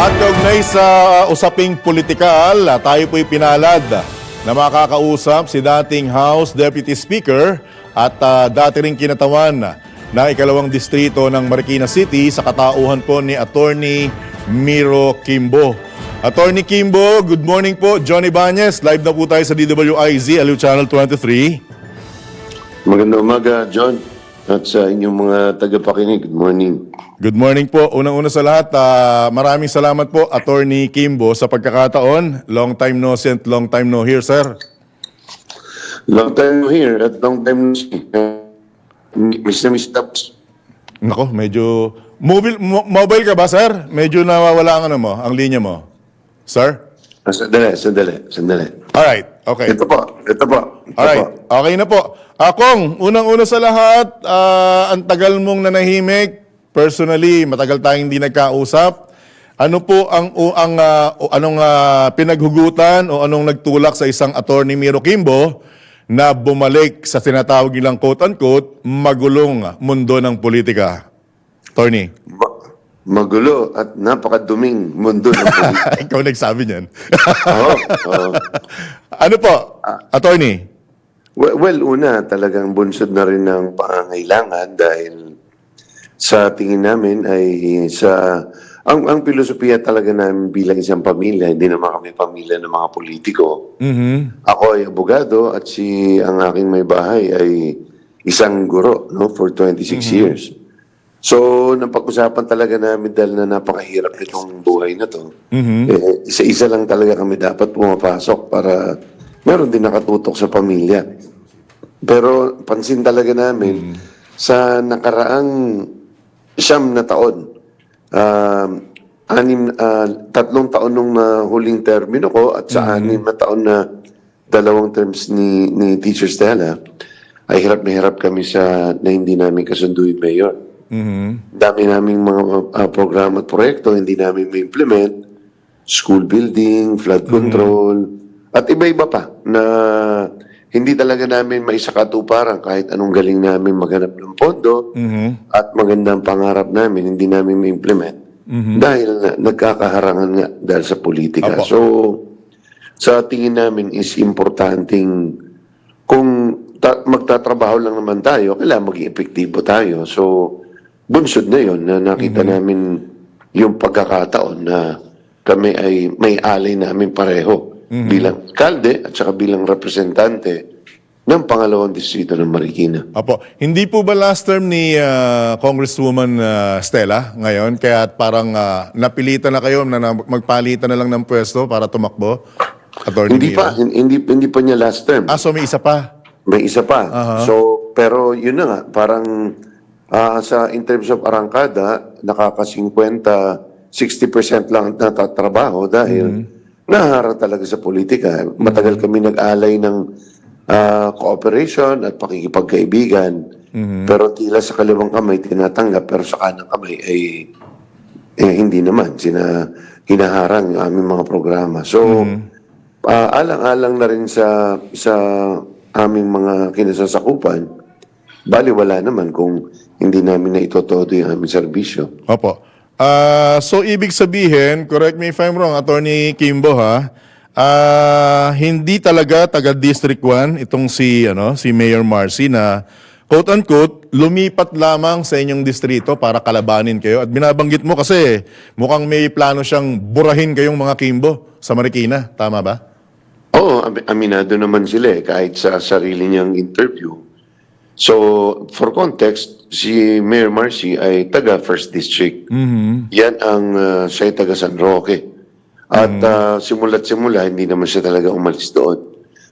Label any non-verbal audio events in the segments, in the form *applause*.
At kaugnay sa usaping politikal, tayo po'y pinalad na makakausap si dating House Deputy Speaker at ah, dati ring kinatawan ng ikalawang distrito ng Marikina City sa katauhan po ni Attorney Miro Kimbo. Attorney Kimbo, good morning po. Johnny Banyes, live na po tayo sa DWIZ, Aliw Channel 23. Magandang umaga, John. At sa inyong mga tagapakinig, good morning. Good morning po. Unang-una sa lahat, ah, maraming salamat po, Attorney Kimbo, sa pagkakataon. Long time no see and long time no hear, sir. Long time no here at long time no see. Uh, miss na miss taps. Nako, medyo... Mobile, mo- mobile ka ba, sir? Medyo nawawala ang ano mo, ang linya mo. Sir? Ah, sandali, sandali, sandali. Alright, okay. Ito po, ito po. Ito Alright, po. okay na po. Akong, unang-una sa lahat, ah, ang tagal mong nanahimik. Personally, matagal tayong hindi nagkausap. Ano po ang o, ang ah, o, anong ah, pinaghugutan o anong nagtulak sa isang attorney Miro Kimbo na bumalik sa tinatawag nilang quote-unquote magulong mundo ng politika? Attorney. Ma- magulo at napakaduming mundo ng *laughs* politika. Ikaw nagsabi niyan. Oo, oo. *laughs* ano po, attorney? Well, well, una, talagang bunsod na rin ng pangangailangan dahil sa tingin namin ay sa ang ang filosofiya talaga namin bilang isang pamilya, hindi naman kami pamilya ng mga politiko. Mhm. Ako ay abogado at si ang aking may bahay ay isang guro no for 26 years. So napag-usapan talaga namin dahil na napakahirap nitong buhay na to. Eh, isa-isa lang talaga kami dapat pumapasok para meron din nakatutok sa pamilya. Pero pansin talaga namin sa nakaraang siyam na taon, um, anim, ah, tatlong taon nung ah, huling termino ko at sa anim na taon na dalawang terms ni, ni Teacher Stella, ay hirap na hirap kami sa na hindi namin kasundo yung mayor. Mhm. Dami naming mga ah, programa at proyekto, hindi namin ma-implement. School building, flood control, at iba-iba pa na hindi talaga namin maisakatuparan kahit anong galing namin maghanap ng pondo Mhm. at magandang pangarap namin, hindi namin ma-implement. Dahil na, nagkakaharangan nga dahil sa politika. Apo. So, sa tingin namin is importanting kung ta- magtatrabaho lang naman tayo, kailangan maging epektibo tayo. So, bunsod na yon na nakita namin yung pagkakataon na kami ay may alay namin pareho bilang kalde at saka bilang representante ng pangalawang distrito ng Marikina. Apo, hindi po ba last term ni ah, Congresswoman ah, Stella ngayon kaya parang ah, napilitan na kayo na, na magpalitan na lang ng pwesto para tumakbo? Attorney Hindi Mira? pa, hin- hindi, hindi pa niya last term. Ah, so may isa pa. May isa pa. So, pero yun na nga, parang ah, sa in terms of arangkada, nakaka-50, 60% lang ang natatrabaho dahil naharap talaga sa politika. Matagal kami nag-alay ng ah, cooperation at pakikipagkaibigan. Pero tila sa kaliwang kamay tinatanggap, pero sa kanang kamay ay eh, hindi naman. Sina, hinaharang yung aming mga programa. So, ah, alang-alang na rin sa, sa aming mga kinasasakupan, bali wala naman kung hindi namin na itotodo yung aming serbisyo. Opo. Ah, so ibig sabihin, correct me if I'm wrong, Attorney Kimbo ha, ah, hindi talaga taga District 1 itong si ano, si Mayor Marcy na quote unquote lumipat lamang sa inyong distrito para kalabanin kayo at binabanggit mo kasi mukhang may plano siyang burahin kayong mga Kimbo sa Marikina, tama ba? Oo, ami- aminado naman sila eh, kahit sa sarili niyang interview. So, for context, si Mayor Marcy ay taga First District. Yan ang uh, siya ay taga San Roque. At uh, simula't simula, hindi naman siya talaga umalis doon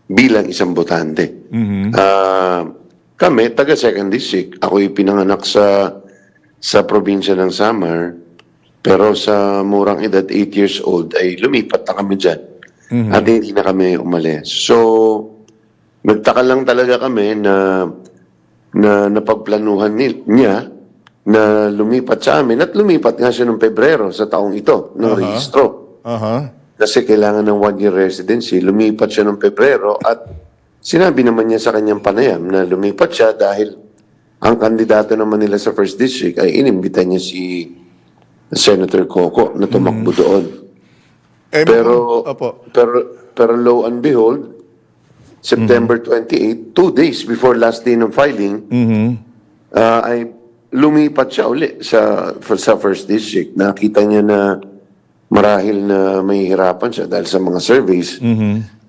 bilang isang botante. Ah, kami, taga Second District. Ako'y pinanganak sa sa probinsya ng Samar. Pero sa murang edad, 8 years old, ay lumipat na kami dyan. At hindi na kami umalis. So, nagtaka lang talaga kami na na napagplanuhan ni- niya na lumipat sa amin at lumipat nga siya noong Pebrero sa taong ito ng rehistro. Aha. Kasi kailangan ng one-year residency. Lumipat siya noong Pebrero at sinabi naman niya sa kanyang panayam na lumipat siya dahil ang kandidato naman nila sa first district ay inimbita niya si Senator Coco na tumakbo doon. Eh, Pero, Opo. pero, pero lo and behold, September 28, two days before last day ng filing, ah, ay lumipat siya uli sa, sa first district. Nakita niya na marahil na may hirapan siya dahil sa mga surveys,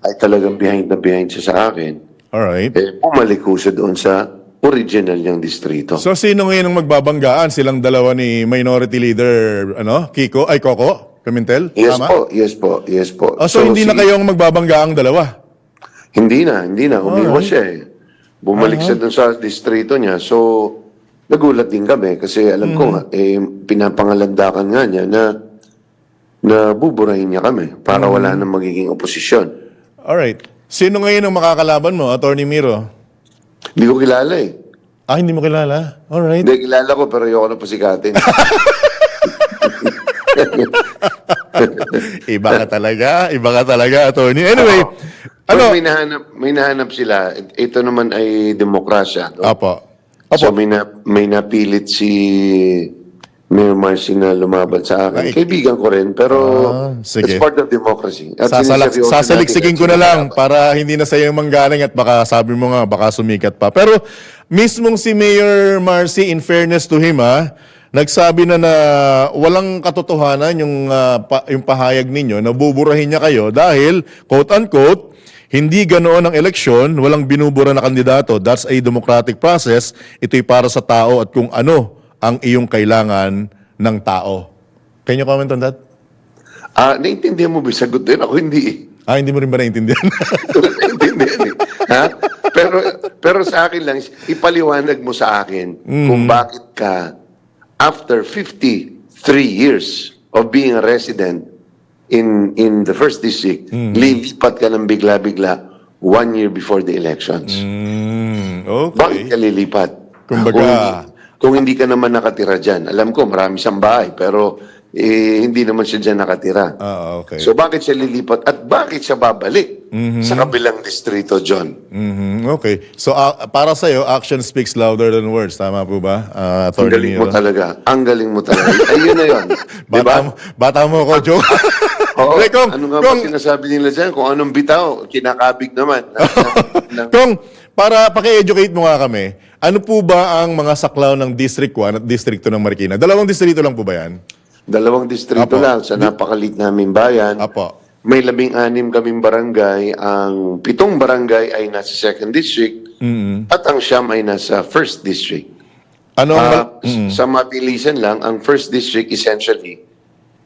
ay talagang behind na behind siya sa akin. Alright. Eh, bumalik ko siya doon sa original niyang distrito. So sino ngayon ang magbabanggaan? Silang dalawa ni Minority Leader ano, Kiko ay Coco Pimentel? yes Tama? po, yes po, yes po. Oh, so, hindi na si- kayong magbabanggaang dalawa? Hindi na, hindi na. Umiwas siya eh. Bumalik siya dun sa distrito niya. So, nagulat din kami kasi alam ko nga, eh, pinapangalandakan nga niya na na buburahin niya kami para wala nang magiging oposisyon. Alright. Sino ngayon ang makakalaban mo, Attorney Miro? Hindi ko kilala eh. Ah, hindi mo kilala? Alright. Hindi, kilala ko pero ayoko na pasikatin. *laughs* Iba ka talaga. Iba ka talaga, Attorney. Anyway, Ano? may nahanap, may nahanap sila. Ito naman ay demokrasya. No? Apo. So may, na, may napilit si Mayor Marcy na lumaban sa akin. Ay. Kaibigan ko rin, pero Ah, sige. it's part of democracy. At Sasalak, natin ko na lang para hindi na sa'yo manggaling at baka sabi mo nga, baka sumikat pa. Pero mismong si Mayor Marcy, in fairness to him, ha, nagsabi na na walang katotohanan yung, ah, pa- yung pahayag ninyo na buburahin niya kayo dahil, quote-unquote, hindi ganoon ang eleksyon, walang binubura na kandidato. That's a democratic process. Ito'y para sa tao at kung ano ang iyong kailangan ng tao. Can you comment on that? Ah, naintindihan mo ba? Sagot din ako, hindi eh. Ah, hindi mo rin ba naintindihan? *laughs* naintindihan eh. Ha? Pero, pero sa akin lang, ipaliwanag mo sa akin kung bakit ka, after 53 years of being a resident in in the first district, lilipat ka ng bigla-bigla one year before the elections. Mm, Bakit okay. ka lilipat? Kumbaga- kung, hindi, kung hindi ka naman nakatira dyan. Alam ko, marami siyang bahay, pero eh, hindi naman siya dyan nakatira. Ah, okay. So bakit siya lilipat at bakit siya babalik sa kabilang distrito, John? Mhm, okay. So ah, para sa iyo, action speaks louder than words. Tama po ba? Ang Uh, Attorney galing mo Miro? talaga. Ang galing mo talaga. Ayun na yun. *laughs* Di Bata, ba? mo, bata mo ako, Joe. *laughs* Oo. Hindi, kung, ano nga kung, ba sinasabi nila dyan? Kung anong bitaw, kinakabig naman. *laughs* kung, para paki-educate mo nga kami, ano po ba ang mga saklaw ng District 1 at District 2 ng Marikina? Dalawang distrito lang po ba yan? Dalawang distrito Apo. lang sa napakalit namin bayan. Apo. May labing anim kaming barangay. Ang pitong barangay ay nasa second district at ang siyam ay nasa first district. Ano ang... Ah, mal- Mm. Sa mabilisan lang, ang first district essentially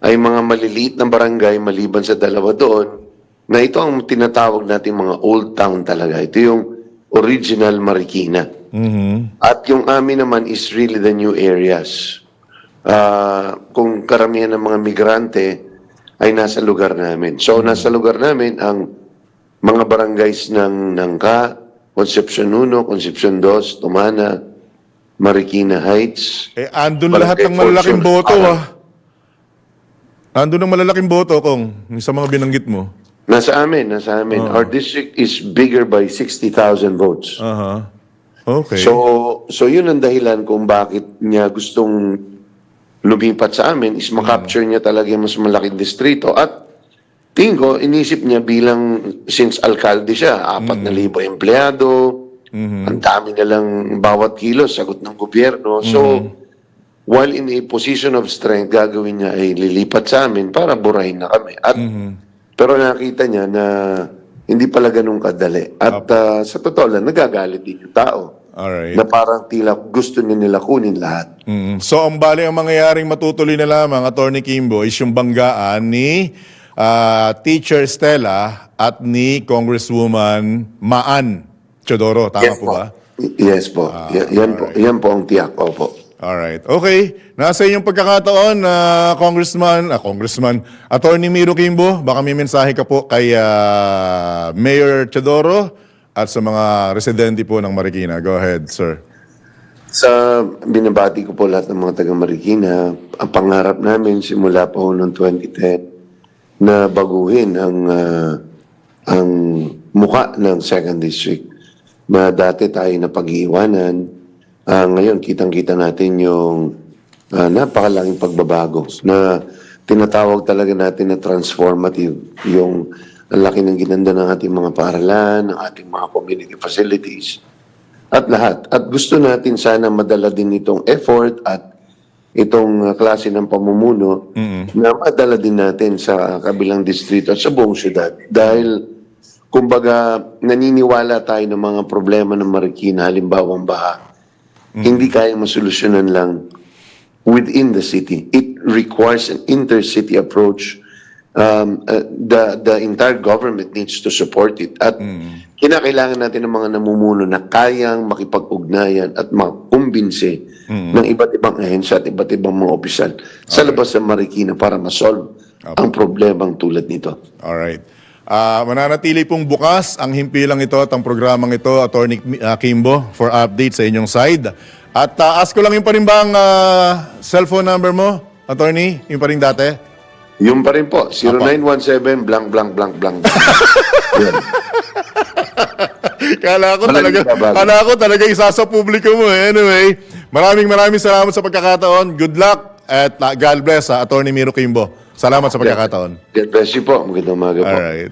ay mga maliliit na barangay maliban sa dalawa doon na ito ang tinatawag nating mga old town talaga. Ito yung original Marikina. Mhm. At yung amin naman is really the new areas. Ah, kung karamihan ng mga migrante ay nasa lugar namin. So, nasa lugar namin ang mga barangays ng Nangka, Concepcion 1, Concepcion 2, Tumana, Marikina Heights. Eh, andun lahat ng malalaking boto, Ah. Andun ng malalaking boto, kung sa mga binanggit mo. Nasa amin, nasa amin. Our district is bigger by 60,000 votes. Aha. Okay. So, so yun ang dahilan kung bakit niya gustong lumipat sa amin is makapture niya talaga yung mas malaking distrito. At tingin ko, inisip niya bilang, since alkalde siya, apat na libo empleyado, ang dami na lang bawat kilo, sagot ng gobyerno. So, while in a position of strength, gagawin niya ay lilipat sa amin para burahin na kami. At, Pero nakita niya na hindi pala ganun kadali. At ah, sa totoo lang, nagagalit din yung tao Alright. na parang tila gusto niya nila kunin lahat. Mm. So, ang bali ang mangyayaring matutuloy na lamang, Attorney Kimbo, is yung banggaan ni ah, Teacher Stella at ni Congresswoman Maan Chodoro. Tama po ba? Yes po. Y- yan po. Yan po ang tiyak. Opo. Alright. Okay. Nasa inyong pagkakataon, na Congressman, ah, Congressman, Attorney Miro Kimbo, baka may mensahe ka po kay ah, Mayor Chodoro at sa mga residente po ng Marikina. Go ahead, sir. Sa binabati ko po lahat ng mga taga Marikina, ang pangarap namin simula pa noong 2010 na baguhin ang ah, ang muka ng second district na dati tayo na pag-iiwanan. Ah, ngayon, kitang-kita natin yung ah, napakalaking pagbabago na tinatawag talaga natin na transformative yung ang laki ng ginanda ng ating mga paaralan, ng ating mga community facilities, at lahat. At gusto natin sana madala din itong effort at itong uh, klase ng pamumuno na madala din natin sa kabilang distrito at sa buong syudad. Dahil, kumbaga, naniniwala tayo ng mga problema ng Marikina, halimbawa ang baha, hindi kayang masolusyonan lang within the city. It requires an intercity approach. Um, uh, the the entire government needs to support it. At kinakailangan natin ng mga namumuno na kayang makipag-ugnayan at makumbinse ng iba't ibang ahensya at iba't ibang mga opisyal sa labas ng Marikina para masolve ang problemang tulad nito. Alright. Ah, mananatili pong bukas ang himpilang ito at ang programang ito, Attorney ah, Kimbo, for update sa inyong side. At ah, ask ko lang yung pa rin bang ah, cellphone number mo, Attorney? Yung pa rin dati? Yung pa rin po, 0917 blank blank blank blank. *laughs* Yan. Kala ko Wala talaga, babago. kala ko talaga isa sa publiko mo. eh. Anyway, maraming maraming salamat sa pagkakataon. Good luck at ah, God bless, ah, Attorney Miro Kimbo. Salamat sa pagkakataon. God bless you po. Magandang umaga po. Alright.